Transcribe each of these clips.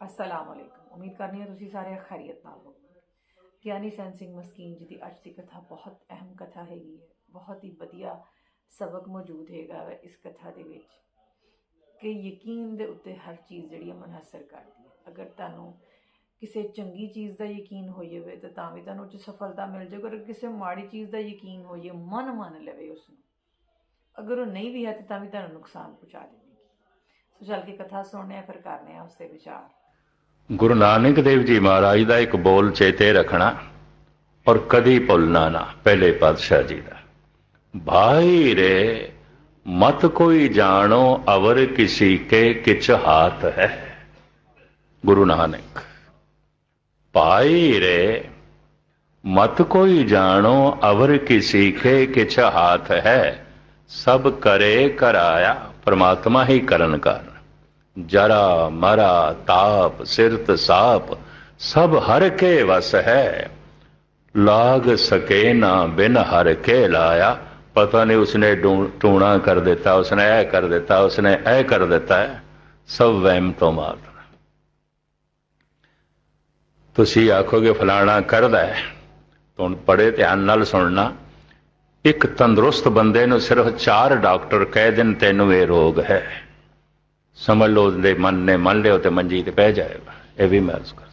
ਅਸਲਾਮ ਵਾਲੇਕੁਮ ਉਮੀਦ ਕਰਨੀ ਹੈ ਤੁਸੀਂ ਸਾਰੇ ਖੈਰੀਅਤ ਨਾਲ ਹੋ ਗਿਆਨੀ ਸੈਂਸਿੰਗ ਮਸਕੀਨ ਜੀ ਦੀ ਅੱਜ ਦੀ ਕਥਾ ਬਹੁਤ ਅਹਿਮ ਕਥਾ ਹੈਗੀ ਹੈ ਬਹੁਤ ਹੀ ਵਧੀਆ ਸਬਕ ਮੌਜੂਦ ਹੈਗਾ ਵਾ ਇਸ ਕਥਾ ਦੇ ਵਿੱਚ ਕਿ ਯਕੀਨ ਦੇ ਉੱਤੇ ਹਰ ਚੀਜ਼ ਜਿਹੜੀ ਹੈ ਮਨਹਸਰ ਕਰਦੀ ਹੈ ਅਗਰ ਤੁਹਾਨੂੰ ਕਿਸੇ ਚੰਗੀ ਚੀਜ਼ ਦਾ ਯਕੀਨ ਹੋ ਜਾਵੇ ਤਾਂ ਤਾਂ ਵੀ ਤੁਹਾਨੂੰ ਉਹ 'ਚ ਸਫਲਤਾ ਮਿਲ ਜਾਵੇ ਅਗਰ ਕਿਸੇ ਮਾੜੀ ਚੀਜ਼ ਦਾ ਯਕੀਨ ਹੋਈਏ ਮਨ ਮੰਨ ਲਵੇ ਉਸ ਨੂੰ ਅਗਰ ਉਹ ਨਹੀਂ ਵੀ ਹੈ ਤਾਂ ਤਾਂ ਵੀ ਤੁਹਾਨੂੰ ਨੁਕਸਾਨ ਪਹੁੰਚਾ ਦੇਵੇਗੀ ਸੋ ਚੱਲ ਕੇ ਕਥਾ ਸੁਣਨੇ ਆ ਫਿਰ ਕਰਨੇ ਆ ਉਸ ਤੇ ਵਿਚਾਰ ਗੁਰੂ ਨਾਨਕ ਦੇਵ ਜੀ ਮਹਾਰਾਜ ਦਾ ਇੱਕ ਬੋਲ ਚੇਤੇ ਰੱਖਣਾ ਔਰ ਕਦੀ ਭੁੱਲਣਾ ਨਾ, ਪਹਿਲੇ ਪਾਤਸ਼ਾਹ ਜੀ ਦਾ। ਭਾਈ ਰੇ, ਮਤ ਕੋਈ ਜਾਣੋ ਅਵਰ ਕਿਸੀ ਕੇ ਕਿਛ ਹਾਥ ਹੈ। ਗੁਰੂ ਨਾਨਕ, ਭਾਈ ਰੇ, ਮਤ ਕੋਈ ਜਾਣੋ ਅਵਰ ਕਿਸੀ ਕੇ ਕਿਛ ਹਾਥ ਹੈ। ਸਭ ਕਰੇ ਕਰਾਇਆ ਪਰਮਾਤਮਾ ਹੀ ਕਰਨ ਕਰ ਜਰਾ ਮਰਾ ਤਾਪ, ਸਿਰਤ ਸਾਪ, ਸਭ ਹਰ ਕੇ ਵਸ ਹੈ। ਲਾਗ ਸਕੇ ਨਾ ਬਿਨ ਹਰ ਕੇ ਲਾਇਆ। ਪਤਾ ਨਹੀਂ ਉਸਨੇ ਟੂਣਾ ਕਰ ਦਿੱਤਾ, ਉਸਨੇ ਇਹ ਕਰ ਦਿੱਤਾ, ਉਸਨੇ ਇਹ ਕਰ ਦਿੱਤਾ ਸਭ ਵਹਿਮ ਤੋਂ ਮਾਤਰ ਤੁਸੀਂ ਆਖੋਗੇ ਫਲਾਣਾ ਕਰਦਾ ਹੈ। ਤੁਮ ਬੜੇ ਧਿਆਨ ਨਾਲ ਸੁਣਨਾ। ਇੱਕ ਤੰਦਰੁਸਤ ਬੰਦੇ ਨੂੰ ਸਿਰਫ ਚਾਰ ਡਾਕਟਰ ਕਹਿ ਦੇਣ, ਤੈਨੂੰ ਇਹ ਰੋਗ ਹੈ। ਸਮਝ ਲਓ ਉਹਦੇ ਮਨ ਨੇ ਮੰਨ ਲਿਓ ਤੇ ਮੰਜੀ ਤੇ ਪੈ ਜਾਏਗਾ। ਇਹ ਵੀ ਮੈਂ ਅਰਜ਼ ਕਰਦਾ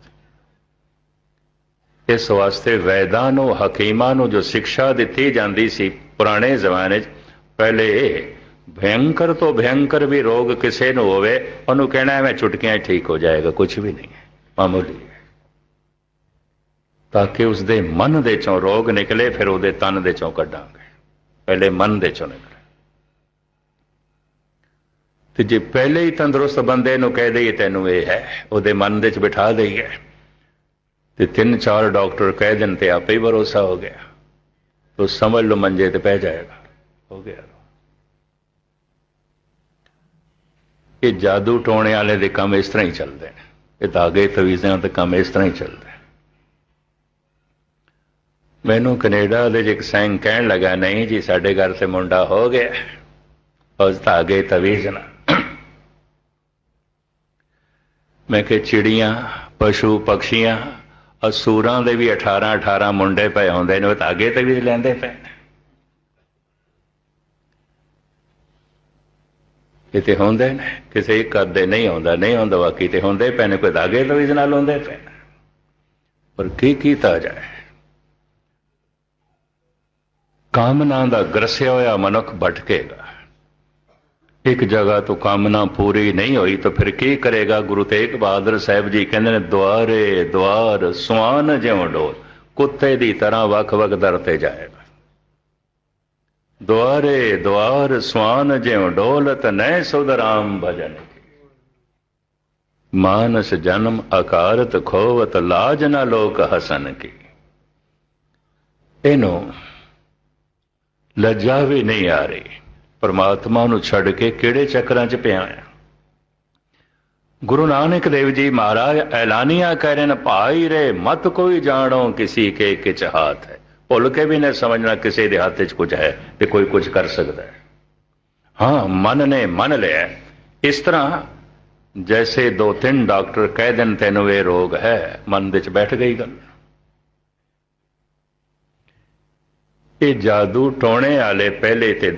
ਇਸ ਵਾਸਤੇ ਵੈਦਾਂ ਨੂੰ, ਹਕੀਮਾਂ ਨੂੰ ਜੋ ਸਿੱਖਿਆ ਦਿੱਤੀ ਜਾਂਦੀ ਸੀ ਪੁਰਾਣੇ ਜ਼ਮਾਨੇ 'ਚ, ਪਹਿਲੇ ਭਯੰਕਰ ਤੋਂ ਭਯੰਕਰ ਵੀ ਰੋਗ ਕਿਸੇ ਨੂੰ ਹੋਵੇ, ਉਹਨੂੰ ਕਹਿਣਾ ਮੈਂ ਚੁਟਕੀਆਂ ਠੀਕ ਹੋ ਜਾਏਗਾ ਕੁਝ ਵੀ ਨਹੀਂ ਹੈ, ਮਾਮੂਲੀ ਤਾਂ ਕਿ ਉਸ ਦੇ ਮਨ ਦੇ ਚੋਂ ਰੋਗ ਨਿਕਲੇ, ਫਿਰ ਉਹਦੇ ਤਨ ਦੇ ਚੋਂ ਕੱਢਾਂਗੇ। ਪਹਿਲੇ ਮਨ ਦੇ ਚੋਂ ਨਿਕਲੇ। ਤੇ ਜੇ ਪਹਿਲੇ ਹੀ ਤੰਦਰੁਸਤ ਬੰਦੇ ਨੂੰ ਕਹਿ ਦਈਏ ਤੈਨੂੰ ਇਹ ਹੈ, ਉਹਦੇ ਮਨ ਦੇ ਵਿੱਚ ਬਿਠਾ ਦਈਏ। ਤੇ ਤਿੰਨ ਚਾਰ ਡਾਕਟਰ ਕਹਿ ਦੇਣ ਤੇ ਆਪੇ ਹੀ ਭਰੋਸਾ ਹੋ ਗਿਆ। ਤੋ ਸਮਝ ਲਓ ਮੰਜੇ ਤੇ ਪੈ ਜਾਏਗਾ। ਹੋ ਗਿਆ। ਇਹ ਜਾਦੂ ਟੋਣੇ ਵਾਲੇ ਦੇ ਕੰਮ ਇਸ ਤਰ੍ਹਾਂ ਹੀ ਚੱਲਦੇ ਨੇ। ਇਹ ਧਾਗੇ, ਤਵੀਜ਼ਾਂ ਤੇ ਕੰਮ ਇਸ ਤਰ੍ਹਾਂ ਹੀ ਚੱਲਦੇ ਮੈਨੂੰ ਕੈਨੇਡਾ ਦੇ ਇੱਕ ਸੈਂਗ ਕਹਿਣ ਲੱਗਾ, ਨਹੀਂ ਜੀ, ਸਾਡੇ ਘਰ ਤੇ ਮੁੰਡਾ ਹੋ ਗਿਆ। ਉਸ ਧਾਗੇ, ਤਵੀਜ਼ ਨਾਲ। ਮੈਂ ਕਿ ਚਿੜੀਆਂ, ਪਸ਼ੂ ਪਕਸ਼ੀਆਂ ਅਸੂਰਾਂ ਦੇ ਵੀ 18 18 ਮੁੰਡੇ ਪਏ ਹੁੰਦੇ ਨੇ, ਉਹ ਅੱਗੇ ਤੇ ਵੀ ਲੈਂਦੇ ਪਏ ਨੇ। ਕਿਤੇ ਹੁੰਦੇ ਨੇ, ਕਿਸੇ ਇੱਕ ਅੱਧੇ ਨਹੀਂ ਹੁੰਦਾ ਨਹੀਂ ਹੁੰਦਾ, ਬਾਕੀ ਤੇ ਹੁੰਦੇ ਪਏ ਨੇ, ਕੋਈ ਧਾਗੇ ਤਵੀਜ਼ ਨਾਲ ਹੁੰਦੇ ਪਏ ਨੇ। ਪਰ ਕੀ ਕੀਤਾ ਜਾਏ? ਕਾਮਨਾ ਦਾ ਗਰਸਿਆ ਹੋਇਆ ਮਨੁੱਖ ਭਟਕੇਗਾ। ਇੱਕ ਜਗ੍ਹਾ ਤੋਂ ਕਾਮਨਾ ਪੂਰੀ ਨਹੀਂ ਹੋਈ ਤਾਂ ਫਿਰ ਕੀ ਕਰੇਗਾ? ਗੁਰੂ ਤੇਗ ਬਹਾਦਰ ਸਾਹਿਬ ਜੀ ਕਹਿੰਦੇ ਨੇ, ਦੁਆਰੇ ਦੁਆਰ ਸੁਆਨ ਜਿਉਂ ਡੋਲ ਕੁੱਤੇ ਦੀ ਤਰ੍ਹਾਂ ਵੱਖ-ਵੱਖ ਦਰ ਤੇ ਜਾਏਗਾ। ਦੁਆਰੇ ਦੁਆਰ ਸੁਆਨ ਜਿਉਂ ਡੋਲਤ ਨੈ ਸੁਧਰਾਮ ਭਜਨ ਮਾਨਸ ਜਨਮ ਆਕਾਰਤ ਖੋਵਤ, ਲਾਜ ਨਾ ਲੋਕ ਹਸਨ ਕੀ। ਇਹਨੂੰ ਲੱਜਾ ਵੀ ਨਹੀਂ ਆ ਰਹੀ। ਪਰਮਾਤਮਾ ਨੂੰ ਛੱਡ ਕੇ ਕਿਹੜੇ ਚੱਕਰਾਂ 'ਚ ਪਿਆ ਆ ਗੁਰੂ ਨਾਨਕ ਦੇਵ ਜੀ ਮਹਾਰਾਜ, ਐਲਾਨੀਆਂ ਕਹਿ ਰਹੇ ਨੇ, ਭਾਈ ਰੇ, ਮਤ ਕੋਈ ਜਾਣੋ ਕਿਸੇ ਕੇ ਕਿਛ ਹਾਥ ਹੈ। ਭੁੱਲ ਕੇ ਵੀ ਨਾ ਸਮਝਣਾ ਕਿਸੇ ਦੇ ਹੱਥ 'ਚ ਕੁਝ ਹੈ ਤੇ ਕੋਈ ਕੁਝ ਕਰ ਸਕਦਾ ਹੈ। ਹਾਂ, ਮਨ ਨੇ ਮੰਨ ਲਿਆ ਇਸ ਤਰ੍ਹਾਂ ਜੈਸੇ ਦੋ ਤਿੰਨ ਡਾਕਟਰ ਕਹਿ ਦੇਣ, ਤੈਨੂੰ ਇਹ ਰੋਗ ਹੈ। ਮਨ ਦੇ 'ਚ ਬੈਠ ਗਈ ਗੱਲ। ਇਹ ਜਾਦੂ ਟੋਣੇ ਵਾਲੇ ਪਹਿਲੇ ਤੇ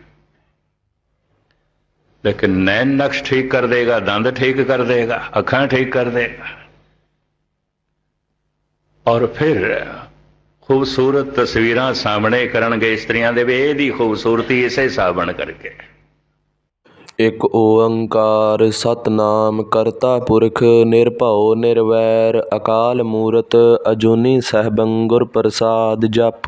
ਲੇਕਿਨ ਨੈਣ ਨਕਸ਼ ਠੀਕ ਕਰ ਦੇਗਾ, ਦੰਦ ਠੀਕ ਕਰ ਦੇਗਾ, ਅੱਖਾਂ ਠੀਕ ਕਰ ਦੇਗਾ। ਔਰ ਫਿਰ ਖੂਬਸੂਰਤ ਤਸਵੀਰਾਂ ਸਾਹਮਣੇ ਕਰਨਗੇ ਇਸਤਰੀਆਂ ਦੇ ਵੀ, ਇਹਦੀ ਖੂਬਸੂਰਤੀ ਇਸੇ ਸਾਬਣ ਕਰਕੇ। ਇਕ ਓੰਕਾਰ ਸਤਨਾਮ ਕਰਤਾ ਪੁਰਖ ਨਿਰਭਉ ਨਿਰਵੈਰ, ਅਕਾਲ ਮੂਰਤ ਅਜੂਨੀ ਸਹਿਬੰ ਗੁਰ ਪ੍ਰਸਾਦ ਜਪ।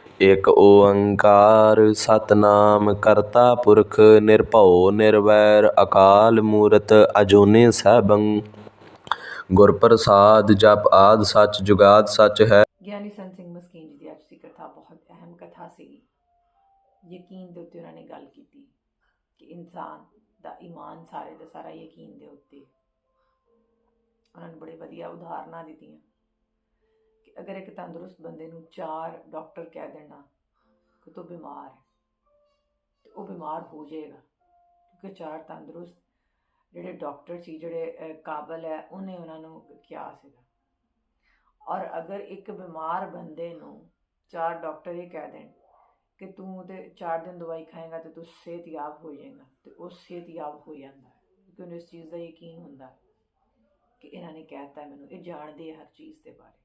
ਇਕ ਓੰਕਾਰ ਸਤਨਾਮ ਕਰਤਾ ਪੁਰਖ ਨਿਰਭਉ ਨਿਰਵੈਰ ਅਕਾਲ ਮੂਰਤ ਅਜੂਨੀ ਸਹਿਬੰ। ਗੁਰ ਪ੍ਰਸਾਦ ਜਪ ਆਦ ਸੱਚ ਜੁਗਾਦ ਸੱਚ ਹੈ। ਗਿਆਨੀ ਸੰਤ ਸਿੰਘ ਮਸਕੀਨ ਜੀ ਦੀ ਅੱਜ ਦੀ ਕਥਾ ਬਹੁਤ ਅਹਿਮ ਕਥਾ ਸੀ ਯਕੀਨ ਦੇ ਉੱਤੇ ਉਹਨਾਂ ਨੇ ਗੱਲ ਕੀਤੀ ਕਿ ਇਨਸਾਨ ਦਾ ਈਮਾਨ ਸਾਰੇ ਦਾ ਸਾਰਾ ਯਕੀਨ ਦੇ ਉੱਤੇ। ਉਹਨਾਂ ਨੇ ਬੜੇ ਵਧੀਆ ਉਦਾਹਰਨਾਂ ਦਿੱਤੀਆਂ। ਕਿ ਅਗਰ ਇੱਕ ਤੰਦਰੁਸਤ ਬੰਦੇ ਨੂੰ ਚਾਰ ਡਾਕਟਰ ਕਹਿ ਦੇਣਾ ਕਿ ਤੂੰ ਬਿਮਾਰ ਹੈ, ਤੇ ਉਹ ਬਿਮਾਰ ਹੋ ਜਾਏਗਾ, ਕਿਉਂਕਿ ਚਾਰ ਤੰਦਰੁਸਤ ਜਿਹੜੇ ਡਾਕਟਰ ਸੀ, ਜਿਹੜੇ ਕਾਬਲ ਹੈ, ਉਹਨੇ ਉਹਨਾਂ ਨੂੰ ਕਿਹਾ ਸੀਗਾ। ਔਰ ਅਗਰ ਇੱਕ ਬਿਮਾਰ ਬੰਦੇ ਨੂੰ ਚਾਰ ਡਾਕਟਰ ਇਹ ਕਹਿ ਦੇਣ ਕਿ ਤੂੰ ਤੇ ਚਾਰ ਦਿਨ ਦਵਾਈ ਖਾਏਗਾ ਤੇ ਤੂੰ ਸਿਹਤਯਾਬ ਹੋ ਜਾਏਗਾ, ਤੇ ਉਹ ਸਿਹਤਯਾਬ ਹੋ ਜਾਂਦਾ ਕਿਉਂਕਿ ਉਹਨੂੰ ਇਸ ਚੀਜ਼ ਦਾ ਯਕੀਨ ਹੁੰਦਾ ਕਿ ਇਹਨਾਂ ਨੇ ਕਹਿਤਾ ਮੈਨੂੰ, ਇਹ ਜਾਣਦੇ ਆ ਹਰ ਚੀਜ਼ ਦੇ ਬਾਰੇ।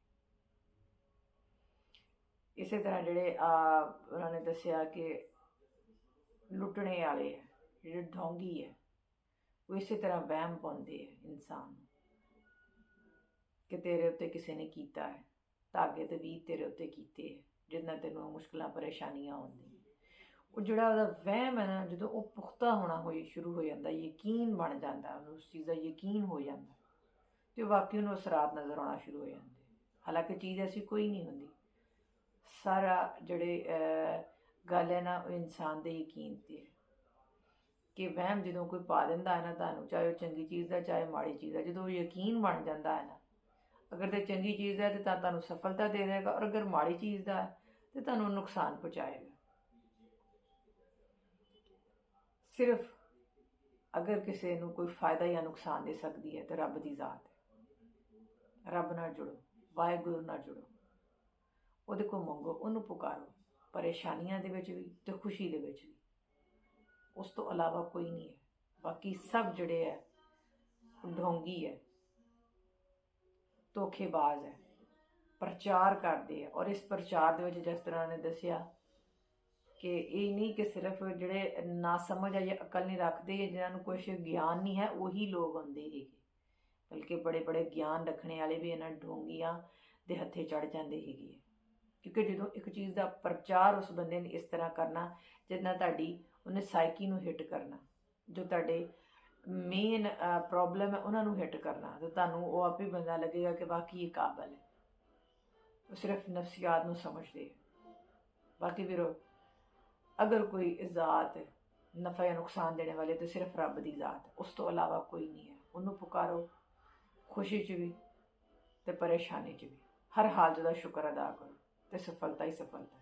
ਇਸੇ ਤਰ੍ਹਾਂ ਜਿਹੜੇ, ਆ, ਉਹਨਾਂ ਨੇ ਦੱਸਿਆ ਕਿ ਲੁੱਟਣੇ ਵਾਲੇ ਹੈ, ਜਿਹੜੇ ਢੋਂਗੀ ਹੈ, ਉਹ ਇਸੇ ਤਰ੍ਹਾਂ ਵਹਿਮ ਪਾਉਂਦੇ ਹੈ ਇਨਸਾਨ ਨੂੰ ਕਿ ਤੇਰੇ ਉੱਤੇ ਕਿਸੇ ਨੇ ਕੀਤਾ ਹੈ, ਧਾਗੇ ਤੇ ਵੀ ਤੇਰੇ ਉੱਤੇ ਕੀਤੇ ਹੈ, ਜਿੰਨਾ ਤੈਨੂੰ ਮੁਸ਼ਕਲਾਂ, ਪਰੇਸ਼ਾਨੀਆਂ ਆਉਂਦੀਆਂ ਉਹ ਜਿਹੜਾ ਉਹਦਾ ਵਹਿਮ ਹੈ ਨਾ, ਜਦੋਂ ਉਹ ਪੁਖਤਾ ਹੋਣਾ ਹੋਈ ਸ਼ੁਰੂ ਹੋ ਜਾਂਦਾ, ਯਕੀਨ ਬਣ ਜਾਂਦਾ, ਉਹਨੂੰ ਉਸ ਚੀਜ਼ ਦਾ ਯਕੀਨ ਹੋ ਜਾਂਦਾ, ਤੇ ਵਾਕਈ ਉਹਨੂੰ ਅਸਰਾਤ ਨਜ਼ਰ ਆਉਣਾ ਸ਼ੁਰੂ ਹੋ ਜਾਂਦੇ। ਹਾਲਾਂਕਿ ਚੀਜ਼ ਐਸੀ ਕੋਈ ਨਹੀਂ ਹੁੰਦੀ। ਸਾਰਾ ਜਿਹੜੇ ਗੱਲ ਹੈ ਨਾ, ਉਹ ਇਨਸਾਨ ਦੇ ਯਕੀਨ ਤੇ ਹੈ। ਕਿ ਵਹਿਮ ਜਦੋਂ ਕੋਈ ਪਾ ਦਿੰਦਾ ਹੈ ਨਾ ਤੁਹਾਨੂੰ, ਚਾਹੇ ਉਹ ਚੰਗੀ ਚੀਜ਼ ਦਾ, ਚਾਹੇ ਮਾੜੀ ਚੀਜ਼ ਦਾ, ਜਦੋਂ ਉਹ ਯਕੀਨ ਬਣ ਜਾਂਦਾ ਹੈ ਨਾ, ਅਗਰ ਤੇ ਚੰਗੀ ਚੀਜ਼ ਹੈ ਤੇ ਤਾਂ ਤੁਹਾਨੂੰ ਸਫਲਤਾ ਦੇ ਦੇਗਾ ਔਰ ਅਗਰ ਮਾੜੀ ਚੀਜ਼ ਦਾ ਹੈ, ਤੇ ਤੁਹਾਨੂੰ ਨੁਕਸਾਨ ਪਹੁੰਚਾਏਗਾ। ਸਿਰਫ ਅਗਰ ਕਿਸੇ ਨੂੰ ਕੋਈ ਫਾਇਦਾ ਜਾਂ ਨੁਕਸਾਨ ਦੇ ਸਕਦੀ ਹੈ, ਤੇ ਰੱਬ ਦੀ ਜ਼ਾਤ ਹੈ। ਰੱਬ ਨਾਲ ਜੁੜੋ, ਵਾਹਿਗੁਰੂ ਨਾਲ ਜੁੜੋ। ਉਹਦੇ ਕੋਲ ਮੰਗੋ, ਉਹਨੂੰ ਪੁਕਾਰੋ। ਪਰੇਸ਼ਾਨੀਆਂ ਦੇ ਵਿੱਚ ਵੀ ਤੇ ਖੁਸ਼ੀ ਦੇ ਵਿੱਚ ਵੀ। ਉਸ ਤੋਂ ਇਲਾਵਾ ਕੋਈ ਨਹੀਂ ਹੈ। ਬਾਕੀ ਸਭ ਜਿਹੜੇ ਹੈ, ਉਹ ਢੋਂਗੀ ਹੈ। ਧੋਖੇਬਾਜ਼ ਹੈ। ਪ੍ਰਚਾਰ ਕਰਦੇ ਆ ਔਰ ਇਸ ਪ੍ਰਚਾਰ ਦੇ ਵਿੱਚ ਜਿਸ ਤਰ੍ਹਾਂ ਨੇ ਦੱਸਿਆ ਕਿ ਇਹ ਨਹੀਂ ਕਿ ਸਿਰਫ ਜਿਹੜੇ ਨਾ ਸਮਝ ਆ ਜਾਂ ਅਕਲ ਨਹੀਂ ਰੱਖਦੇ ਜਾਂ ਜਿਨ੍ਹਾਂ ਨੂੰ ਕੁਝ ਗਿਆਨ ਨਹੀਂ ਹੈ, ਉਹੀ ਲੋਕ ਹੁੰਦੇ ਹੈਗੇ। ਬਲਕਿ ਬੜੇ ਬੜੇ ਗਿਆਨ ਰੱਖਣੇ ਵਾਲੇ ਵੀ ਇਹਨਾਂ ਢੋਂਗੀਆਂ ਦੇ ਹੱਥੇ ਚੜ ਜਾਂਦੇ ਹੈਗੇ ਆ। ਕਿਉਂਕਿ ਜਦੋਂ ਇੱਕ ਚੀਜ਼ ਦਾ ਪ੍ਰਚਾਰ ਉਸ ਬੰਦੇ ਨੇ ਇਸ ਤਰ੍ਹਾਂ ਕਰਨਾ ਜਿੰਨਾ ਤੁਹਾਡੀ ਉਹਨੇ ਸਾਈਕੀ ਨੂੰ ਹਿੱਟ ਕਰਨਾ, ਜੋ ਤੁਹਾਡੇ ਮੇਨ ਪ੍ਰੋਬਲਮ ਹੈ ਉਹਨਾਂ ਨੂੰ ਹਿੱਟ ਕਰਨਾ, ਤੇ ਤੁਹਾਨੂੰ ਉਹ ਆਪ ਹੀ ਬੰਦਾ ਲੱਗੇਗਾ ਕਿ ਬਾਕੀ ਇਹ ਕਾਬਲ ਹੈ। ਉਹ ਸਿਰਫ ਨਫਸੀਆਤ ਨੂੰ ਸਮਝਦੇ ਹੈ। ਬਾਕੀ ਵੀਰੋ, ਅਗਰ ਕੋਈ ਜ਼ਾਤ ਨਫਾ ਜਾਂ ਨੁਕਸਾਨ ਦੇਣੇ ਵਾਲੇ ਤੇ ਸਿਰਫ ਰੱਬ ਦੀ ਜ਼ਾਤ, ਉਸ ਤੋਂ ਇਲਾਵਾ ਕੋਈ ਨਹੀਂ ਹੈ। ਉਹਨੂੰ ਪੁਕਾਰੋ, ਖੁਸ਼ੀ 'ਚ ਵੀ ਤੇ ਪਰੇਸ਼ਾਨੀ 'ਚ ਵੀ। ਹਰ ਹਾਲਤ ਦਾ ਸ਼ੁਕਰ ਅਦਾ ਕਰੋ। ਤੇ ਸਫਲਤਾ ਹੀ ਸਫਲਤਾ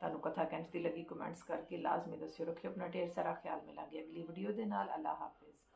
ਤੁਹਾਨੂੰ ਕਥਾ ਕਿੰਝ ਦੀ ਲੱਗੀ ਕਮੈਂਟਸ ਕਰਕੇ ਲਾਜ਼ਮੀ ਦੱਸਿਓ। ਰੱਖਿਓ ਆਪਣਾ ਢੇਰ ਸਾਰਾ ਖਿਆਲ ਮਿਲਾਂਗੇ ਅਗਲੀ ਵੀਡੀਓ ਦੇ ਨਾਲ। ਅੱਲਾ ਹਾਫਿਜ਼।